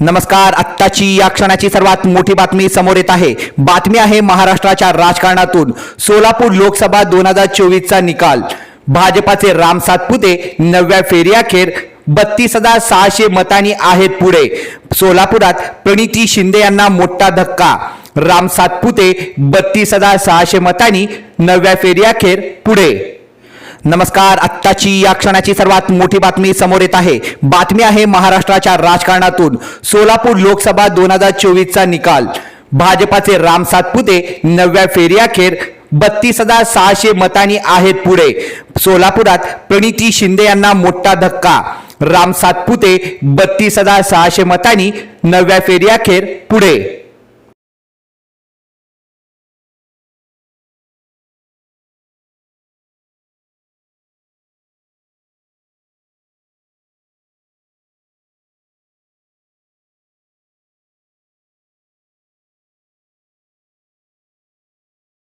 नमस्कार आत्ताची या क्षणाची सर्वात मोठी बातमी समोर येत आहे. बातमी आहे महाराष्ट्राच्या राजकारणातून. सोलापूर लोकसभा दोन हजार चोवीसचा निकाल. भाजपाचे राम सातपुते नवव्या फेरीअखेर बत्तीस हजार सहाशे मतांनी आहेत पुढे. सोलापुरात प्रणिती शिंदे यांना मोठा धक्का. राम सातपुते बत्तीस हजार सहाशे मतांनी नवव्या फेरीअखेर पुढे. नमस्कार आत्ताची या क्षणाची सर्वात मोठी बातमी समोर येत आहे. बातमी आहे महाराष्ट्राच्या राजकारणातून. सोलापूर लोकसभा दोन हजार चोवीसचा निकाल. भाजपाचे राम सातपुते नवव्या फेरीअखेर बत्तीस हजार सहाशे मतांनी आहेत पुढे. सोलापुरात प्रणिती शिंदे यांना मोठा धक्का. राम सातपुते बत्तीस हजार सहाशे मतांनी नवव्या फेरीअखेर पुढे.